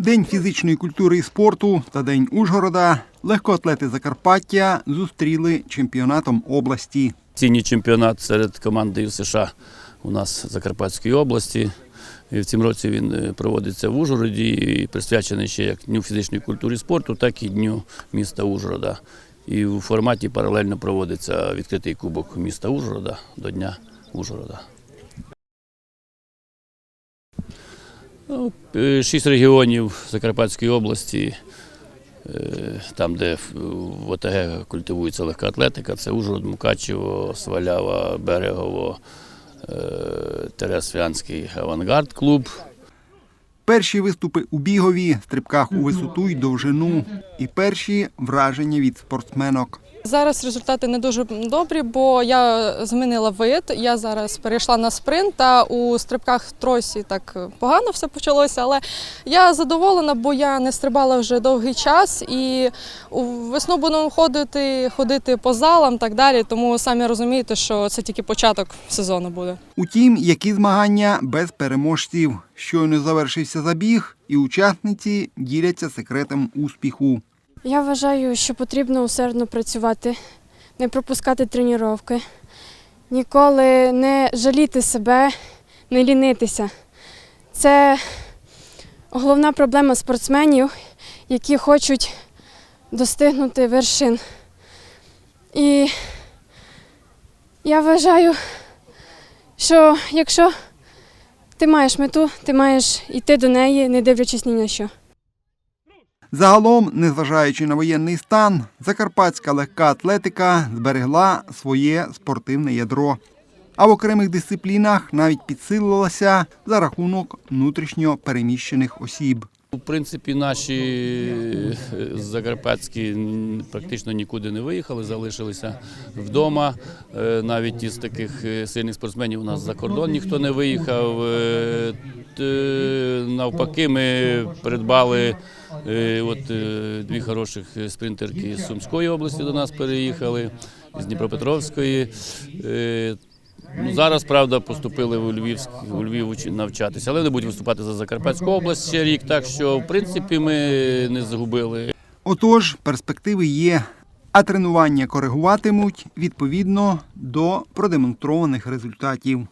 День фізичної культури і спорту та День Ужгорода легкоатлети Закарпаття зустріли чемпіонатом області. Цінній чемпіонат серед команди США у нас в Закарпатській області. І в цьому році він е, проводиться в Ужгороді і присвячений ще як Дню фізичної культури і спорту, так і Дню міста Ужгорода. І у форматі паралельно проводиться відкритий кубок міста Ужгорода до Дня Ужгорода. Ну, е, Шість регіонів Закарпатської області, е, там, де в ОТГ культивується легка атлетика, це Ужгород, Мукачево, Свалява, Берегово, е, Тересвянський авангард клуб. Перші виступи у бігові, стрибках у висоту й довжину, і перші враження від спортсменок. Зараз результати не дуже добрі, бо я змінила вид. Я зараз перейшла на спринт, та у стрибках тросі так погано все почалося. Але я задоволена, бо я не стрибала вже довгий час і у весну будемо ходити, ходити по залам так далі. Тому самі розумієте, що це тільки початок сезону буде. Утім, які змагання без переможців. Щойно завершився забіг, і учасниці діляться секретом успіху. Я вважаю, що потрібно усердно працювати, не пропускати тренування, ніколи не жаліти себе, не лінитися. Це головна проблема спортсменів, які хочуть достигнути вершин. І я вважаю, що якщо ти маєш мету, ти маєш йти до неї, не дивлячись ні на що. Загалом, незважаючи на воєнний стан, закарпатська легка атлетика зберегла своє спортивне ядро. А в окремих дисциплінах навіть підсилилася за рахунок внутрішньо переміщених осіб. У принципі, наші е, закарпатські практично нікуди не виїхали, залишилися вдома. Е, Навіть із таких е, сильних спортсменів у нас за кордон ніхто не виїхав. Навпаки, ми придбали от, е, дві хороших спринтерки з Сумської області до нас переїхали, з Дніпропетровської. Е, Ну, зараз, правда, поступили у Львівськ, у Львів навчатися, але вони будуть виступати за Закарпатську область ще рік, так що, в принципі, ми не загубили. Отож, перспективи є, а тренування коригуватимуть відповідно до продемонстрованих результатів.